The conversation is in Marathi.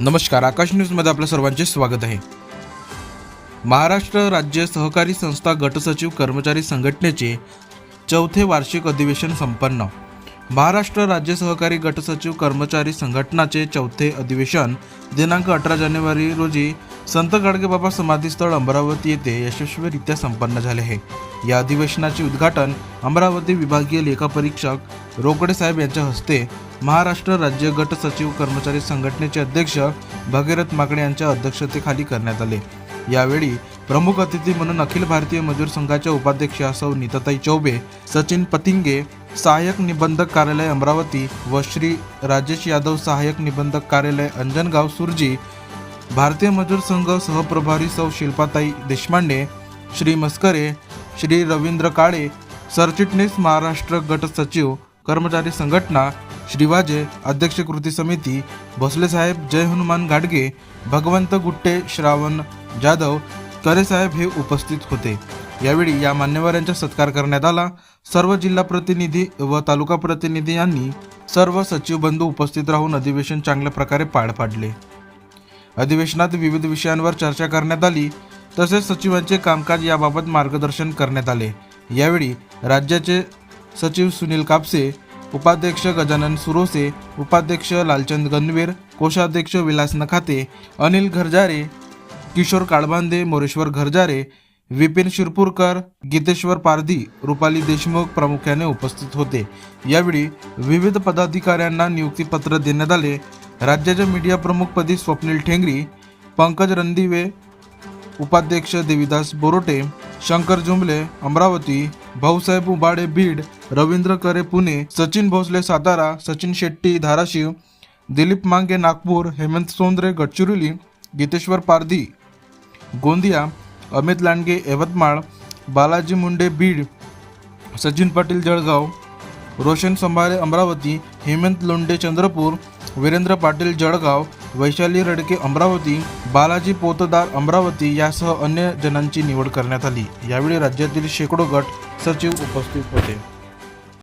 नमस्कार आकाश न्यूजमध्ये आपल्या सर्वांचे स्वागत आहे. महाराष्ट्र राज्य सहकारी संस्था गटसचिव कर्मचारी संघटनेचे चौथे वार्षिक अधिवेशन संपन्न. महाराष्ट्र राज्य सहकारी गटसचिव कर्मचारी संघटनाचे चौथे अधिवेशन दिनांक अठरा जानेवारी रोजी संत गाडगेबाबा समाधीस्थळ अमरावती येथे यशस्वीरित्या संपन्न झाले आहे. या अधिवेशनाचे उद्घाटन अमरावती विभागीय लेखापरीक्षक रोकडे साहेब यांच्या हस्ते महाराष्ट्र राज्य गट सचिव कर्मचारी संघटनेचे अध्यक्ष भगीरथ माकडे यांच्या अध्यक्षतेखाली करण्यात आले. यावेळी प्रमुख अतिथी म्हणून अखिल भारतीय मजूर संघाच्या उपाध्यक्षा सौ नीताताई चौबे सचिन पतिंगे सहाय्यक निबंधक कार्यालय अमरावती व श्री राजेश यादव सहाय्यक निबंधक कार्यालय अंजनगाव सुरजी भारतीय मजूर संघ सहप्रभारी सौ शिल्पाताई देशपांडे श्री मस्करे श्री रवींद्र काळे सरचिटणीस महाराष्ट्र गट सचिव कर्मचारी संघटना श्रीवाजे अध्यक्ष कृती समिती भोसलेसाहेब जय हनुमान गाडगे भगवंत गुट्टे श्रावण जाधव करेसाहेब हे उपस्थित होते. यावेळी या मान्यवरांचा सत्कार करण्यात आला. सर्व जिल्हा प्रतिनिधी व तालुका प्रतिनिधी यांनी सर्व सचिव बंधू उपस्थित राहून अधिवेशन चांगल्या प्रकारे पार पाडले. अधिवेशनात विविध विषयांवर चर्चा करण्यात आली. तसेच सचिवांचे कामकाज याबाबत मार्गदर्शन करण्यात आले. यावेळी राज्याचे सचिव सुनील कापसे उपाध्यक्ष गजानन सुरोसे उपाध्यक्ष लालचंद गणवीर कोषाध्यक्ष विलास नखाते अनिल घरजारे किशोर काळबांदे मोरेश्वर घरजारे विपिन शिरपूरकर गीतेश्वर पारधी रुपाली देशमुख प्रामुख्याने उपस्थित होते. यावेळी विविध पदाधिकाऱ्यांना नियुक्तीपत्र देण्यात आले. राज्याच्या मीडिया प्रमुखपदी स्वप्नील ठेंगरी पंकज रणदिवे उपाध्यक्ष देविदास बोरोटे शंकर जुंबले अमरावती भाऊसाहेब उबाडे बीड रवींद्र करे पुणे सचिन भोसले सातारा सचिन शेट्टी धाराशिव दिलीप मांगे नागपूर हेमंत सोंद्रे गडचिरोली गीतेश्वर पारधी गोंदिया अमित लांडगे यवतमाळ बालाजी मुंडे बीड सचिन पाटील जळगाव रोशन संभारे अमरावती हेमंत लोंडे चंद्रपूर वीरेंद्र पाटील जळगाव वैशाली रडके अमरावती बालाजी पोतदार अमरावती यासह अन्य जणांची निवड करण्यात आली. यावेळी राज्यातील शेकडो गट सचिव उपस्थित होते.